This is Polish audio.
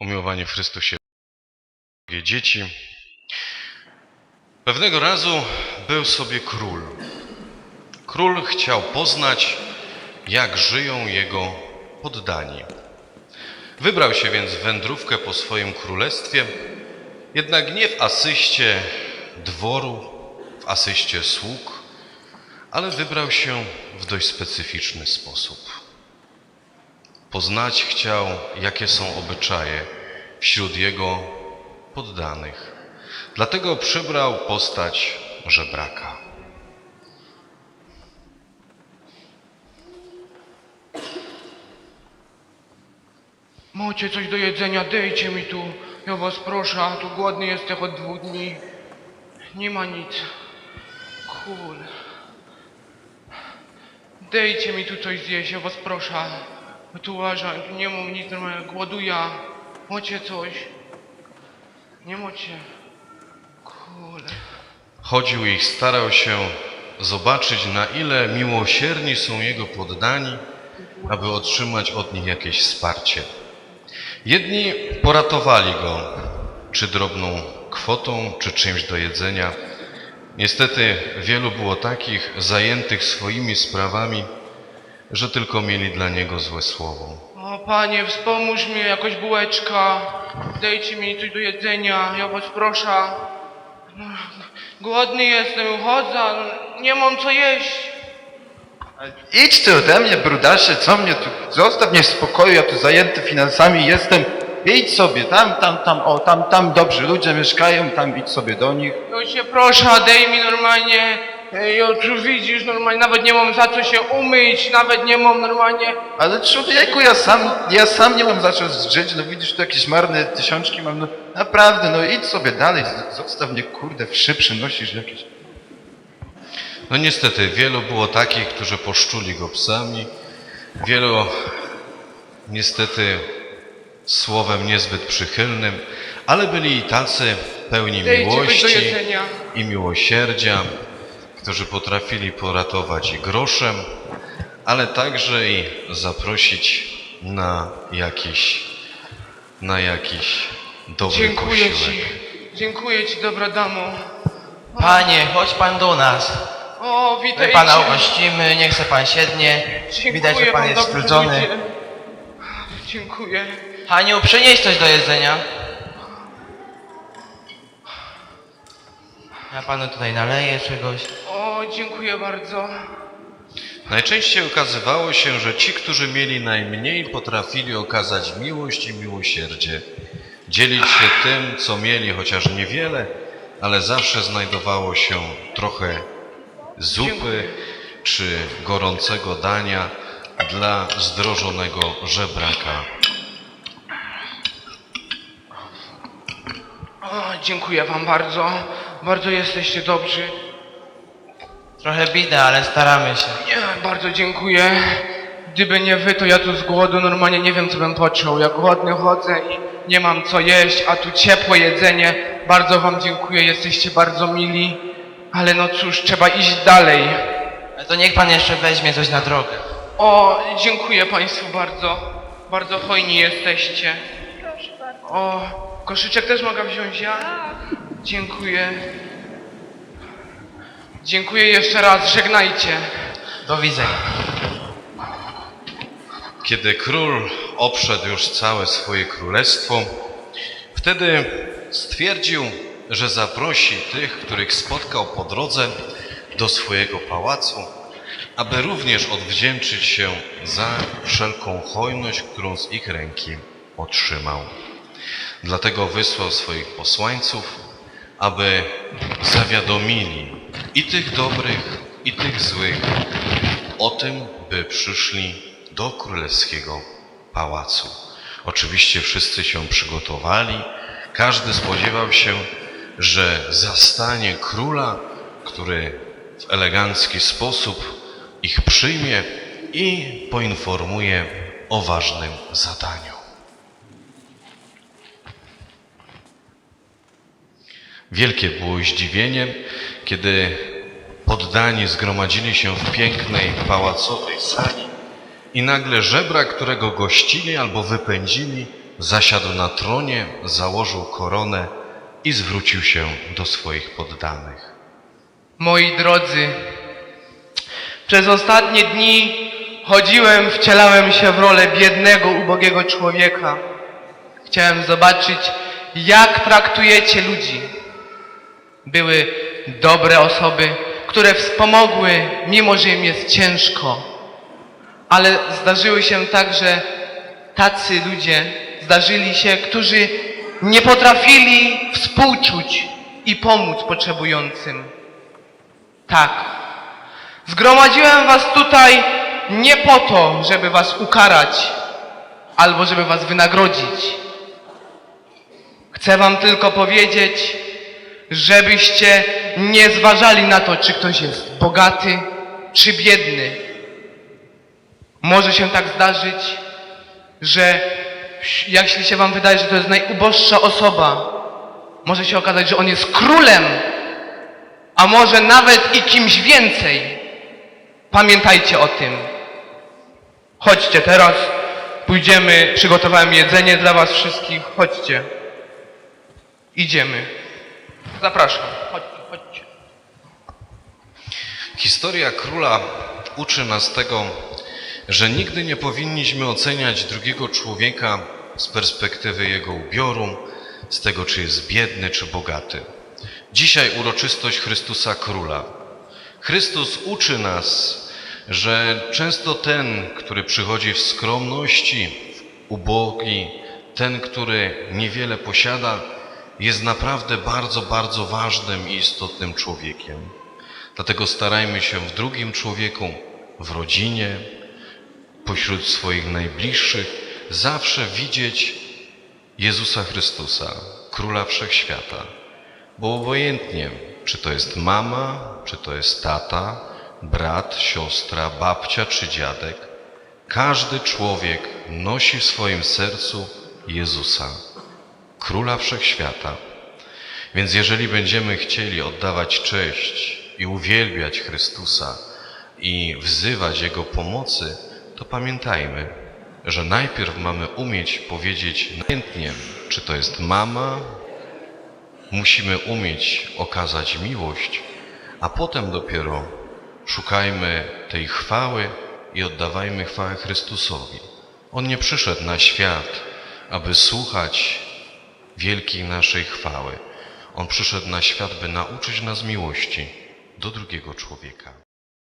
umiłowani w Chrystusie, drogie dzieci. Pewnego razu był sobie król. Król chciał poznać, jak żyją jego poddani. Wybrał się więc w wędrówkę po swoim królestwie, jednak nie w asyście dworu, w asyście sług, ale wybrał się w dość specyficzny sposób. Poznać chciał, jakie są obyczaje wśród jego poddanych. Dlatego przybrał postać żebraka. Macie coś do jedzenia, dejcie mi tu. Ja was proszę, tu głodny jestem od dwóch dni. Nie ma nic. Kul. Dejcie mi tu coś zjeść, ja was proszę. Bo tu tu nie mam nic normalnego, głoduję. Macie coś? Nie macie. Kul. Chodził i starał się zobaczyć, na ile miłosierni są jego poddani, aby otrzymać od nich jakieś wsparcie. Jedni poratowali go, czy drobną kwotą, czy czymś do jedzenia. Niestety wielu było takich zajętych swoimi sprawami, że tylko mieli dla niego złe słowo. O panie, wspomóż mi jakoś bułeczka. Dejcie mi coś do jedzenia, ja was proszę. No, Głodny jestem, chodzę, nie mam co jeść. Idź ty ode mnie, brudasie, co mnie tu... Zostaw mnie w spokoju, ja tu zajęty finansami jestem. Idź sobie, tam, tam, tam, o, tam, tam dobrzy ludzie mieszkają, tam idź sobie do nich. No cię proszę, daj mi normalnie. Tu widzisz, normalnie, nawet nie mam za co się umyć, nawet nie mam normalnie. Ale człowieku, ja sam, ja sam nie mam za co żyć, no widzisz, tu jakieś marne tysiączki mam, no naprawdę, no idź sobie dalej, zostaw mnie, kurde, wszy przynosisz jakieś. No niestety, wielu było takich, którzy poszczuli go psami. Wielu niestety słowem niezbyt przychylnym, ale byli i tacy pełni Dejcie miłości jedzenia. i miłosierdzia, którzy potrafili poratować i groszem, ale także i zaprosić na jakiś, na jakiś dobry Dziękuję posiłek. ci. Dziękuję ci, dobra damo. Panie, chodź pan do nas. O, My witajcie. pana ugościmy, niech se pan siednie. Dziękuję Widać, że pan jest strudzony. ludzie. Dziękuję. Haniu, przynieś coś do jedzenia. Ja panu tutaj naleję czegoś. O, dziękuję bardzo. Najczęściej okazywało się, że ci, którzy mieli najmniej, potrafili okazać miłość i miłosierdzie, dzielić się tym, co mieli, chociaż niewiele, ale zawsze znajdowało się trochę zupy czy gorącego dania dla zdrożonego żebraka. O, dziękuję wam bardzo. Bardzo jesteście dobrzy. Trochę bida, ale staramy się. Nie, bardzo dziękuję. Gdyby nie wy, to ja tu z głodu normalnie nie wiem, co bym począł. Ja głodny chodzę i nie mam co jeść, a tu ciepłe jedzenie. Bardzo wam dziękuję, jesteście bardzo mili. Ale no cóż, trzeba iść dalej. Ale to niech pan jeszcze weźmie coś na drogę. O, dziękuję państwu bardzo. Bardzo hojni jesteście. O, koszyczek też mogę wziąć ja? Dziękuję. Dziękuję jeszcze raz, żegnajcie. Do widzenia. Kiedy król obszedł już całe swoje królestwo, wtedy stwierdził, że zaprosi tych, których spotkał po drodze, do swojego pałacu, aby również odwdzięczyć się za wszelką hojność, którą z ich ręki otrzymał. Dlatego wysłał swoich posłańców, aby zawiadomili i tych dobrych, i tych złych o tym, by przyszli do królewskiego pałacu. Oczywiście wszyscy się przygotowali, każdy spodziewał się, że zastanie króla, który w elegancki sposób ich przyjmie i poinformuje o ważnym zadaniu. Wielkie było zdziwienie, kiedy poddani zgromadzili się w pięknej pałacowej sali i nagle żebra, którego gościli albo wypędzili, zasiadł na tronie, założył koronę i zwrócił się do swoich poddanych. Moi drodzy, przez ostatnie dni chodziłem, wcielałem się w rolę biednego, ubogiego człowieka. Chciałem zobaczyć, jak traktujecie ludzi. Były dobre osoby, które wspomogły, mimo że im jest ciężko. Ale zdarzyły się także tacy ludzie, zdarzyli się, którzy nie potrafili współczuć i pomóc potrzebującym. Tak. Zgromadziłem was tutaj nie po to, żeby was ukarać albo żeby was wynagrodzić. Chcę wam tylko powiedzieć, żebyście nie zważali na to, czy ktoś jest bogaty, czy biedny. Może się tak zdarzyć, że jeśli się wam wydaje, że to jest najuboższa osoba, może się okazać, że on jest królem, a może nawet i kimś więcej. Pamiętajcie o tym. Chodźcie teraz, pójdziemy, przygotowałem jedzenie dla was wszystkich, chodźcie. Idziemy. Zapraszam, chodźcie, chodźcie. Historia króla uczy nas tego, że nigdy nie powinniśmy oceniać drugiego człowieka z perspektywy jego ubioru, z tego, czy jest biedny, czy bogaty. Dzisiaj uroczystość Chrystusa Króla. Chrystus uczy nas, że często ten, który przychodzi w skromności, ubogi, ten, który niewiele posiada, jest naprawdę bardzo, bardzo ważnym i istotnym człowiekiem. Dlatego starajmy się w drugim człowieku, w rodzinie, pośród swoich najbliższych, zawsze widzieć Jezusa Chrystusa, Króla Wszechświata. Bo obojętnie, czy to jest mama, czy to jest tata, brat, siostra, babcia czy dziadek, każdy człowiek nosi w swoim sercu Jezusa, Króla Wszechświata. Więc jeżeli będziemy chcieli oddawać cześć i uwielbiać Chrystusa i wzywać Jego pomocy, to pamiętajmy, że najpierw mamy umieć powiedzieć namiętnie, czy to jest mama, musimy umieć okazać miłość, a potem dopiero szukajmy tej chwały i oddawajmy chwałę Chrystusowi. On nie przyszedł na świat, aby słuchać wielkiej naszej chwały. On przyszedł na świat, by nauczyć nas miłości do drugiego człowieka.